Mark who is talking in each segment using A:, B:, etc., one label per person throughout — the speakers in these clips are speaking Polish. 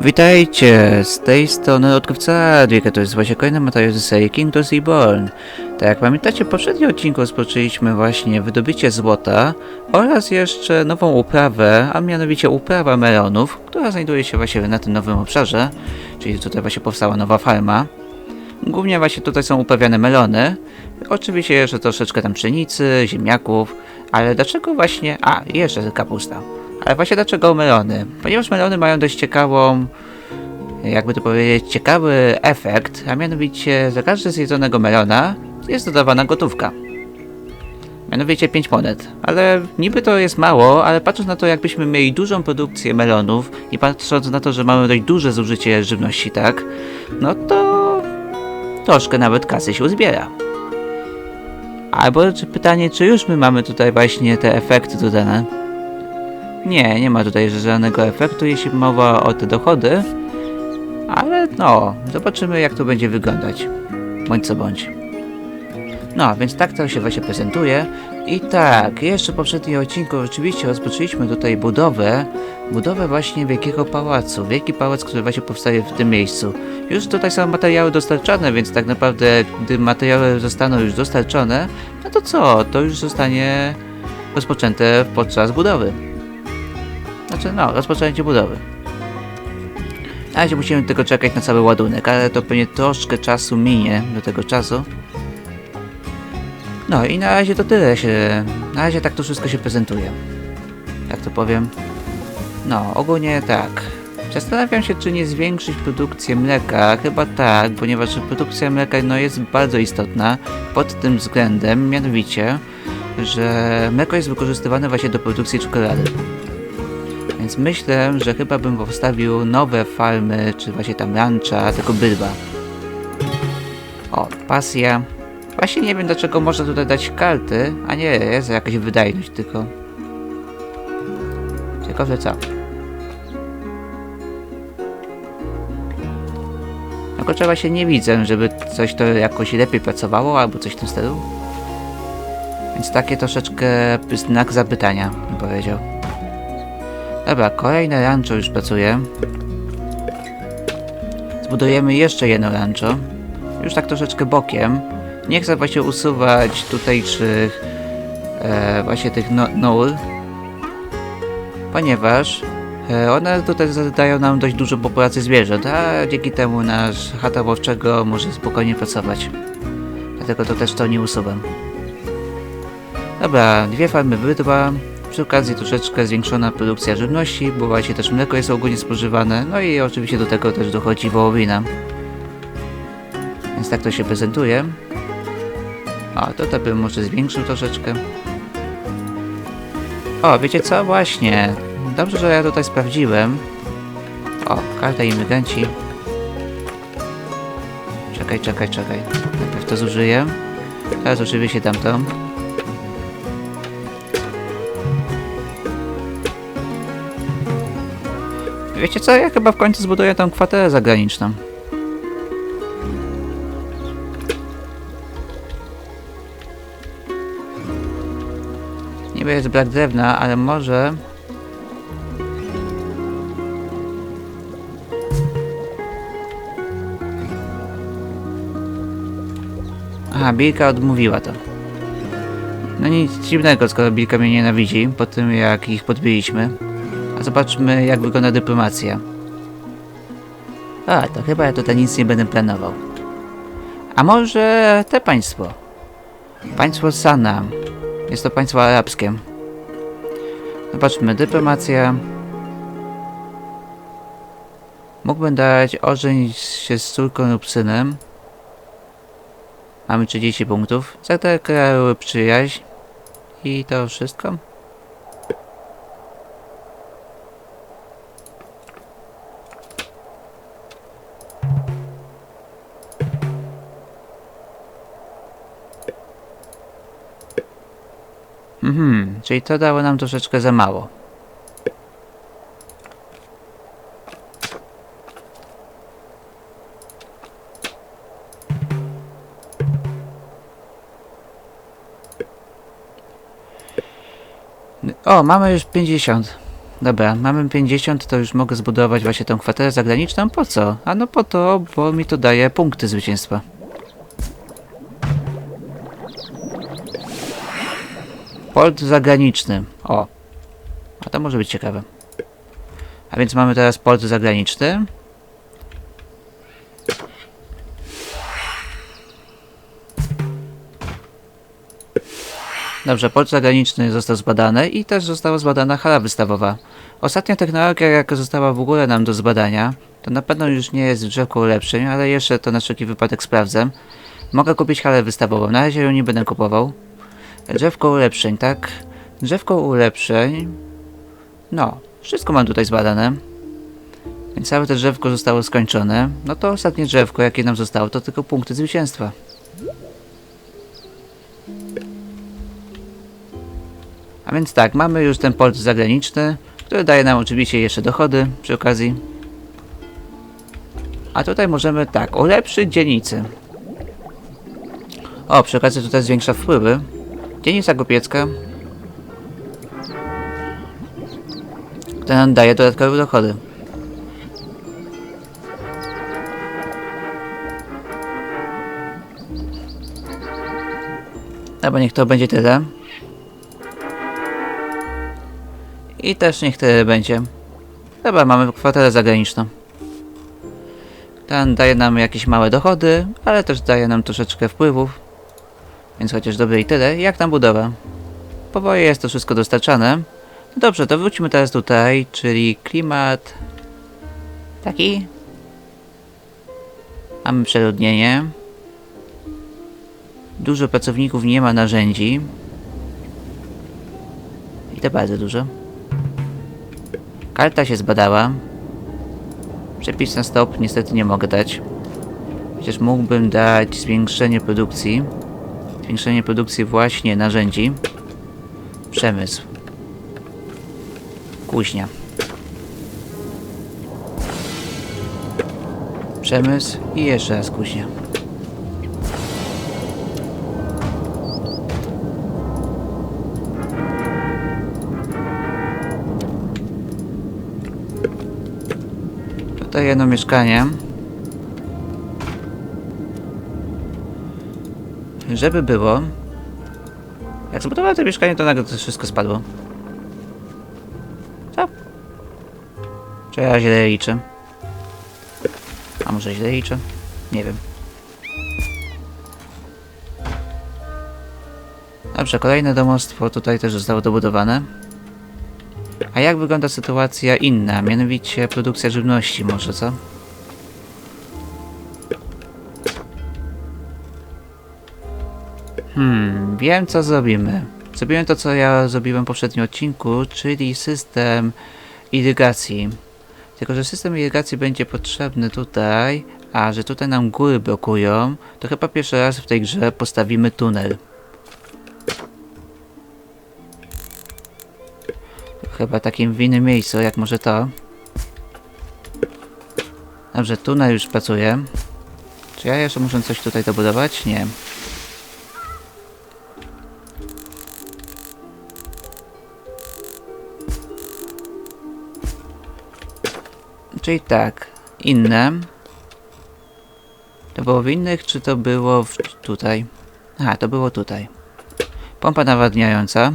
A: Witajcie, z tej strony odkrywca Adrieka, to jest właśnie kolejny materiał z serii Kingdoms Reborn. Tak jak pamiętacie, w poprzednim odcinku rozpoczęliśmy właśnie wydobycie złota oraz jeszcze nową uprawę, a mianowicie uprawa melonów, która znajduje się właśnie na tym nowym obszarze, czyli tutaj właśnie powstała nowa farma. Głównie właśnie tutaj są uprawiane melony, oczywiście jeszcze troszeczkę tam pszenicy, ziemniaków, ale dlaczego właśnie... A, jeszcze kapusta. Ale właśnie dlaczego melony? Ponieważ melony mają dość ciekawą, jakby to powiedzieć, ciekawy efekt, a mianowicie za każde zjedzonego melona jest dodawana gotówka. Mianowicie 5 monet. Ale niby to jest mało, ale patrząc na to, jakbyśmy mieli dużą produkcję melonów i patrząc na to, że mamy dość duże zużycie żywności, tak? No to troszkę nawet kasy się uzbiera. Albo czy pytanie, czy już my mamy tutaj właśnie te efekty dodane? Nie, nie ma tutaj żadnego efektu, jeśli mowa o te dochody. Ale no, zobaczymy jak to będzie wyglądać. Bądź co bądź. No, więc tak to się właśnie prezentuje. I tak, jeszcze w poprzednim odcinku oczywiście rozpoczęliśmy tutaj budowę, budowę właśnie wielkiego pałacu. Wielki pałac, który właśnie powstaje w tym miejscu. Już tutaj są materiały dostarczane, więc tak naprawdę, gdy materiały zostaną już dostarczone, no to co, to już zostanie rozpoczęte podczas budowy. Znaczy, no, rozpoczęcie budowy. Na razie musimy tylko czekać na cały ładunek, ale to pewnie troszkę czasu minie do tego czasu. No i na razie to tyle się. Na razie tak to wszystko się prezentuje. Jak to powiem? No, ogólnie tak. Zastanawiam się, czy nie zwiększyć produkcję mleka. Chyba tak, ponieważ produkcja mleka no, jest bardzo istotna pod tym względem, mianowicie, że mleko jest wykorzystywane właśnie do produkcji czekolady. Więc myślę, że chyba bym postawił nowe farmy, czy właśnie tam rancha, tylko bydła. O, pasja. Właśnie nie wiem dlaczego można tutaj dać karty, a nie jest jakaś wydajność tylko. Ciekawe co. Jako trzeba się nie widzę, żeby coś to jakoś lepiej pracowało, albo coś w tym stylu. Więc takie troszeczkę znak zapytania, bym powiedział. Dobra, kolejne rancho już pracuje. Zbudujemy jeszcze jedno rancho. Już tak troszeczkę bokiem. Nie chcę właśnie usuwać tutejszych e, właśnie tych no. Ponieważ e, one tutaj zadają nam dość dużo populacji zwierząt, a dzięki temu nasz chata łowczego może spokojnie pracować. Dlatego to też to nie usuwam. Dobra, dwie farmy bydła. Przy okazji troszeczkę zwiększona produkcja żywności, bo właśnie też mleko jest ogólnie spożywane, no i oczywiście do tego też dochodzi wołowina. Więc tak to się prezentuje. O, to to bym może zwiększył troszeczkę. O, wiecie co? Właśnie. Dobrze, że ja tutaj sprawdziłem. O, karta imigranci. Czekaj, czekaj, czekaj. Najpierw to zużyję. Teraz oczywiście dam Wiecie co? Ja chyba w końcu zbuduję tą kwaterę zagraniczną. Niby jest brak drewna, ale może... Aha, Bilka odmówiła to. No nic dziwnego, skoro Bilka mnie nienawidzi, po tym jak ich podbiliśmy. Zobaczmy, jak wygląda dyplomacja. A, to chyba ja tutaj nic nie będę planował. A może te państwo? Państwo Sana. Jest to państwo arabskie. Zobaczmy, dyplomacja. Mógłbym dać ożenić się z córką lub synem. Mamy 30 punktów. Zadeklaruję przyjaźń. I to wszystko. Mhm, czyli to dało nam troszeczkę za mało. O, mamy już 50. Dobra, mamy 50, to już mogę zbudować właśnie tą kwaterę zagraniczną. Po co? A no po to, bo mi to daje punkty zwycięstwa. Port zagraniczny. O. A to może być ciekawe. A więc mamy teraz port zagraniczny. Dobrze, port zagraniczny został zbadany i też została zbadana hala wystawowa. Ostatnia technologia, jaka została w ogóle nam do zbadania, to na pewno już nie jest drzewko ulepszeń, ale jeszcze to na wszelki wypadek sprawdzę. Mogę kupić halę wystawową, na razie ją nie będę kupował. Drzewko ulepszeń, tak? Drzewko ulepszeń. No, wszystko mam tutaj zbadane. Więc całe to drzewko zostało skończone. No to ostatnie drzewko, jakie nam zostało, to tylko punkty zwycięstwa. A więc tak, mamy już ten port zagraniczny, który daje nam oczywiście jeszcze dochody przy okazji. A tutaj możemy tak, ulepszyć dzielnicy. O, przy okazji tutaj zwiększa wpływy. Dzielnica Kupiecka. To nam daje dodatkowe dochody. Albo niech to będzie tyle. I też niech tyle będzie. Dobra, mamy kwaterę zagraniczną. Ten daje nam jakieś małe dochody, ale też daje nam troszeczkę wpływów. Więc chociaż dobre i tyle, jak tam budowa. Powoli jest to wszystko dostarczane. Dobrze, to wróćmy teraz tutaj, czyli klimat... Taki? Mamy przeludnienie. Dużo pracowników nie ma narzędzi. I to bardzo dużo. Karta się zbadała. Przepis na stop niestety nie mogę dać. Chociaż mógłbym dać zwiększenie produkcji. Zwiększenie produkcji właśnie narzędzi. Przemysł. Kuźnia. Przemysł i jeszcze raz kuźnia. Tutaj jedno mieszkanie. Żeby było. Jak zbudowałem to mieszkanie, to nagle to wszystko spadło. Co? Czy ja źle liczę? A może źle liczę? Nie wiem. Dobrze, kolejne domostwo tutaj też zostało dobudowane. A jak wygląda sytuacja inna, mianowicie produkcja żywności może, co? Hmm, wiem co zrobimy. Zrobiłem to, co ja zrobiłem w poprzednim odcinku, czyli system irygacji. Tylko, że system irygacji będzie potrzebny tutaj, a że tutaj nam góry blokują, to chyba pierwszy raz w tej grze postawimy tunel. Chyba takim w innym miejscu, jak może to. Dobrze, tunel już pracuje. Czy ja jeszcze muszę coś tutaj dobudować? Nie. Czyli tak, inne. To było w innych, czy to było w, tutaj? Aha, to było tutaj. Pompa nawadniająca.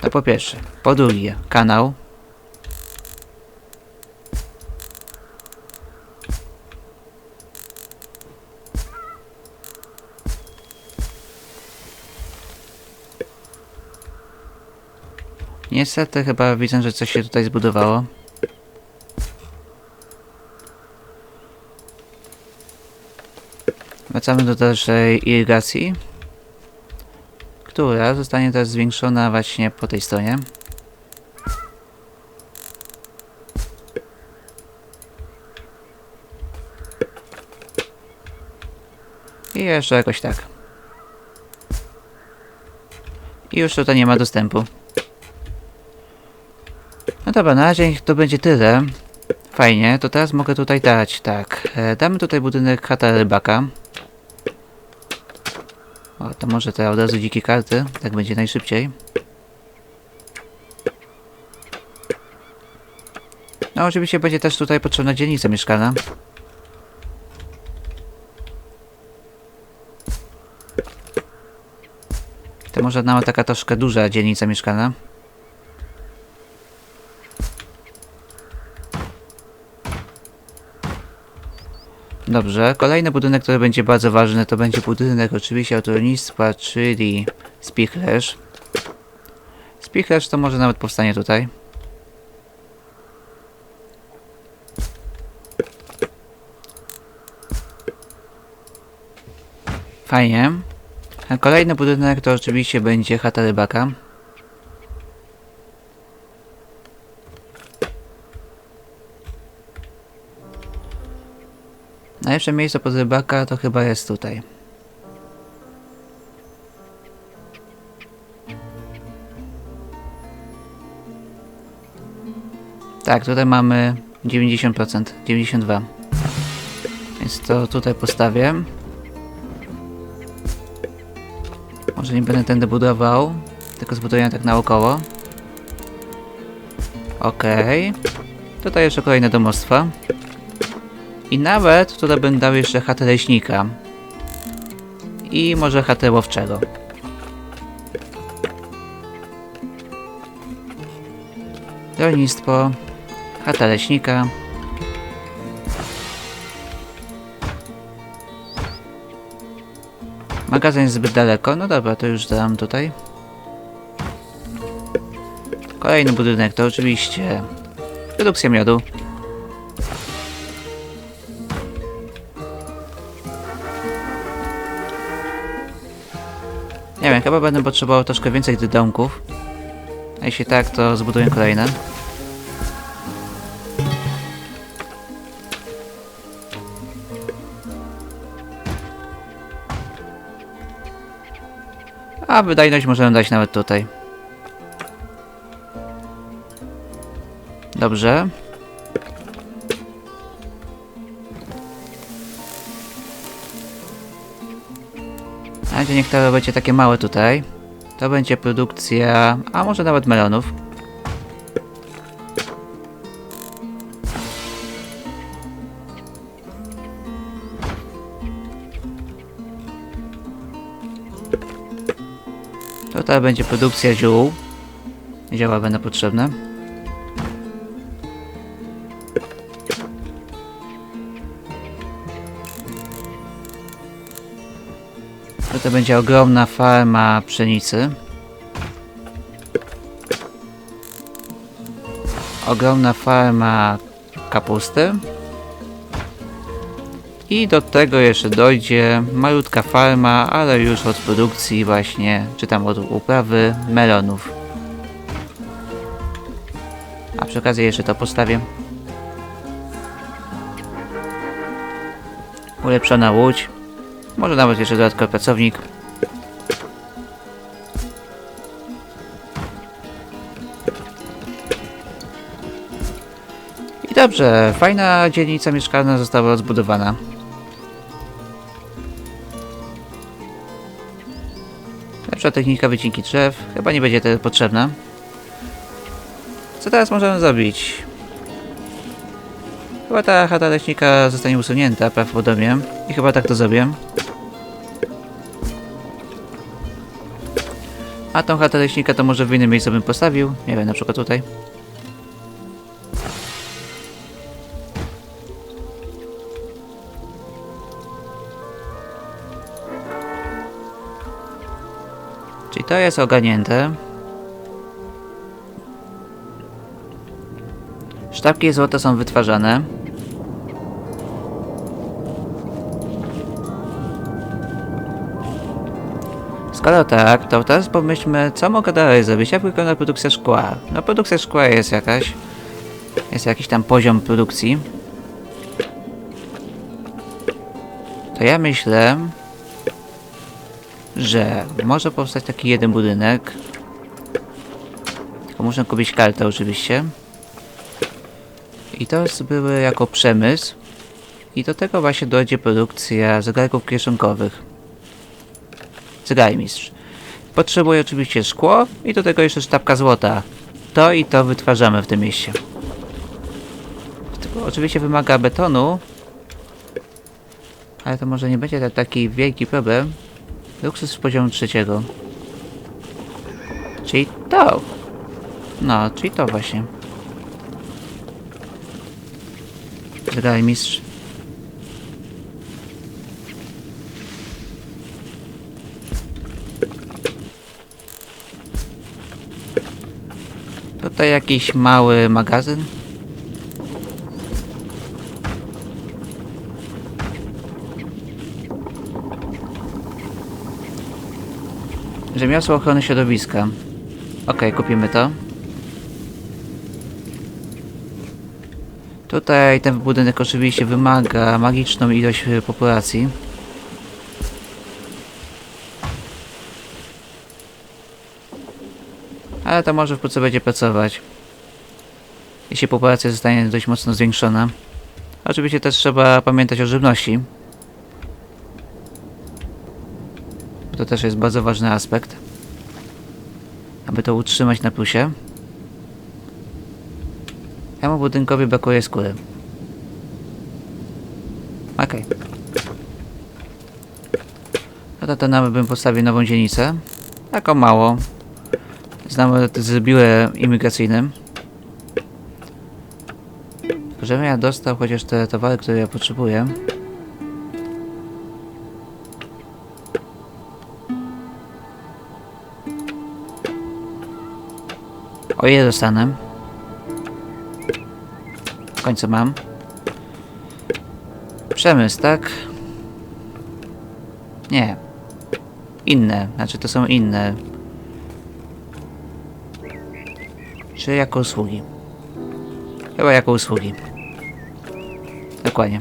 A: To po pierwsze. Po drugie, kanał. Niestety chyba widzę, że coś się tutaj zbudowało. Wracamy do dalszej irygacji która zostanie teraz zwiększona właśnie po tej stronie. I jeszcze jakoś tak. I już tutaj nie ma dostępu dobra, na razie to będzie tyle. Fajnie, to teraz mogę tutaj dać, tak. E, damy tutaj budynek chata rybaka. O, to może te od razu dzikie karty, tak będzie najszybciej. No oczywiście będzie też tutaj potrzebna dzielnica mieszkana. To może nawet taka troszkę duża dzielnica mieszkana. Dobrze, kolejny budynek, który będzie bardzo ważny, to będzie budynek oczywiście autoronnictwa, czyli spichlerz. Spichlerz to może nawet powstanie tutaj. Fajnie. A kolejny budynek to oczywiście będzie chata rybaka. Najlepsze miejsce pod rybaka to chyba jest tutaj. Tak, tutaj mamy 90%, 92%. Więc to tutaj postawię. Może nie będę tędy budował, tylko zbuduję tak naokoło. Okej. Tutaj jeszcze kolejne domostwa. I nawet tutaj będę dał jeszcze chatę leśnika. I może chatę łowczego. Rolnictwo, chata leśnika. Magazyn zbyt daleko. No dobra, to już dam tutaj. Kolejny budynek to oczywiście produkcja miodu. Chyba będę potrzebował troszkę więcej tych domków. A jeśli tak, to zbuduję kolejne. A wydajność możemy dać nawet tutaj. Dobrze. A gdzie niektóre będzie takie małe tutaj. To będzie produkcja, a może nawet melonów. Tutaj będzie produkcja ziół. Zioła będą potrzebne. Tutaj będzie ogromna farma pszenicy. Ogromna farma kapusty. I do tego jeszcze dojdzie malutka farma, ale już od produkcji właśnie, czy tam od uprawy melonów. A przy okazji jeszcze to postawię. Ulepszona łódź. Może nawet jeszcze dodatkowy pracownik. I dobrze, fajna dzielnica mieszkalna została rozbudowana. Lepsza technika wycinki drzew, chyba nie będzie to potrzebna. Co teraz możemy zrobić? Chyba ta chata leśnika zostanie usunięta prawdopodobnie i chyba tak to zrobię. A tą chatę leśnika to może w innym miejscu bym postawił. Nie wiem, na przykład tutaj. Czyli to jest ogarnięte. Sztabki złota są wytwarzane. Skoro tak, to teraz pomyślmy, co mogę dalej zrobić, jak wygląda produkcja szkła. No produkcja szkła jest jakaś. Jest jakiś tam poziom produkcji. To ja myślę, że może powstać taki jeden budynek. Tylko muszę kupić kartę oczywiście. I to były jako przemysł. I do tego właśnie dojdzie produkcja zegarków kieszonkowych. Zegarmistrz. Potrzebuję oczywiście szkło i do tego jeszcze sztabka złota. To i to wytwarzamy w tym mieście. Tylko oczywiście wymaga betonu. Ale to może nie będzie ta- taki wielki problem. Luksus poziomu trzeciego. Czyli to. No, czyli to właśnie. Zegarek mistrz. Tutaj jakiś mały magazyn. Rzemiosło ochrony środowiska. Okej, kupimy to. Tutaj ten budynek oczywiście wymaga magiczną ilość populacji. Ale to może wkrótce będzie pracować. Jeśli populacja zostanie dość mocno zwiększona. Oczywiście też trzeba pamiętać o żywności. To też jest bardzo ważny aspekt. Aby to utrzymać na plusie. Temu budynkowi brakuje skóry. Okej. No to to nawet bym postawił nową dzielnicę. Taką mało. Znamy z biurem imigracyjnym. Żebym ja dostał chociaż te towary, które ja potrzebuję. O ile dostanę? W końcu mam. Przemysł, tak? Nie. Inne, znaczy to są inne. Czy jako usługi? Chyba jako usługi. Dokładnie.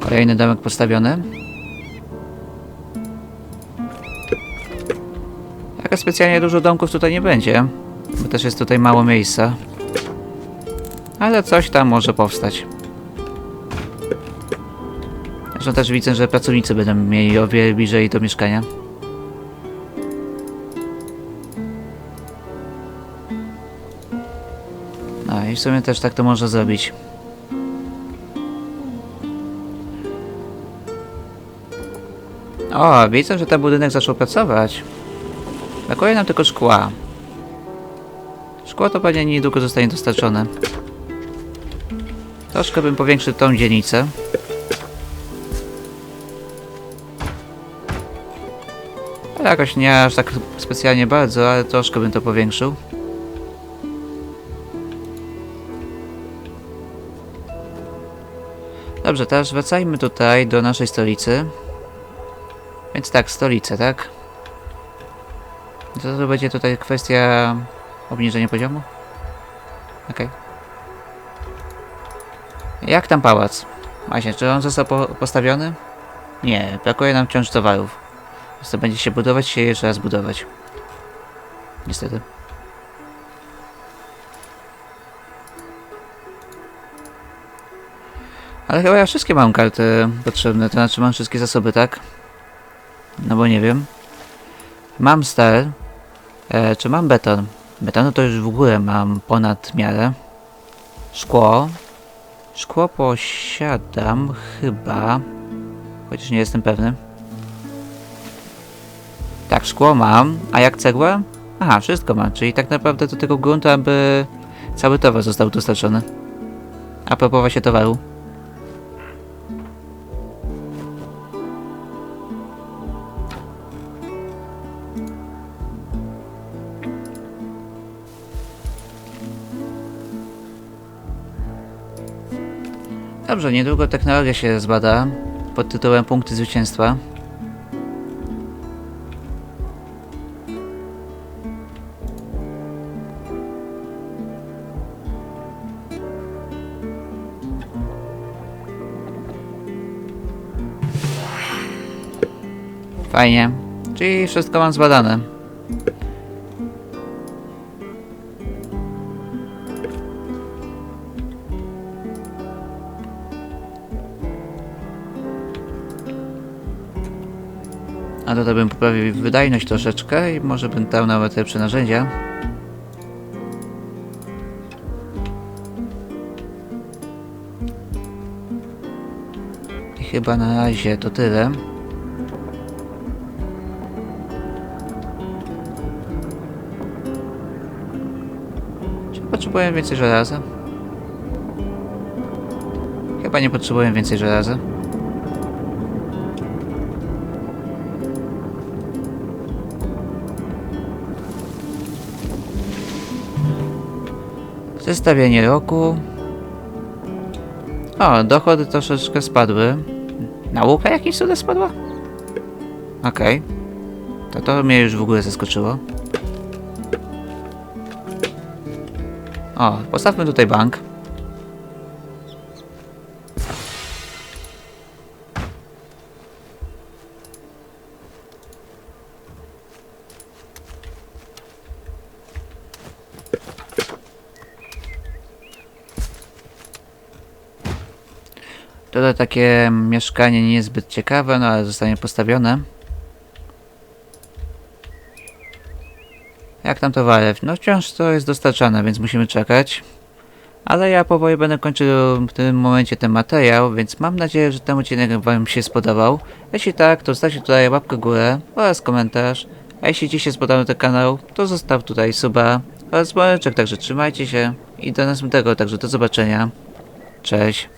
A: Kolejny domek postawiony. Jaka specjalnie dużo domków tutaj nie będzie, też jest tutaj mało miejsca. Ale coś tam może powstać. Zresztą też widzę, że pracownicy będą mieli o wiele bliżej do mieszkania. No i w sumie też tak to można zrobić. O, widzę, że ten budynek zaczął pracować. Brakuje nam tylko szkła. Szkło to pewnie niedługo zostanie dostarczone. Troszkę bym powiększył tą dzielnicę. Jakoś nie aż tak specjalnie bardzo, ale troszkę bym to powiększył. Dobrze, teraz wracajmy tutaj do naszej stolicy. Więc tak, stolice, tak? To, to będzie tutaj kwestia obniżenia poziomu? Okej. Jak tam pałac? Właśnie, czy on został po postawiony? Nie, brakuje nam wciąż towarów. Więc to będzie się budować się jeszcze raz budować. Niestety. Ale chyba ja wszystkie mam karty potrzebne, to znaczy mam wszystkie zasoby, tak? No bo nie wiem. Mam stal. E, czy mam beton? Betonu to już w ogóle mam ponad miarę. Szkło. Szkło posiadam chyba. Chociaż nie jestem pewny. Tak, szkło mam. A jak cegła? Aha, wszystko mam. Czyli tak naprawdę do tego gruntu, aby cały towar został dostarczony. A propos właśnie towaru. Dobrze, niedługo technologia się zbada pod tytułem Punkty Zwycięstwa. Fajnie. Czyli wszystko mam zbadane. Dodał bym poprawił wydajność troszeczkę i może bym dał nawet lepsze narzędzia. I chyba na razie to tyle. Czy potrzebuję więcej żelaza? Chyba nie potrzebuję więcej żelaza. Zestawienie roku. O, dochody troszeczkę spadły. Nauka jakimś cudem spadła? Okej. To to mnie już w ogóle zaskoczyło. O, postawmy tutaj bank. Tutaj takie mieszkanie niezbyt ciekawe, no ale zostanie postawione. Jak tam towary? No wciąż to jest dostarczane, więc musimy czekać. Ale ja powoli będę kończył w tym momencie ten materiał, więc mam nadzieję, że ten odcinek Wam się spodobał. Jeśli tak, to zostawcie tutaj łapkę w górę oraz komentarz. A jeśli Ci się spodobał ten kanał, to zostaw tutaj suba oraz dzwoneczek, także trzymajcie się i do następnego, także do zobaczenia. Cześć.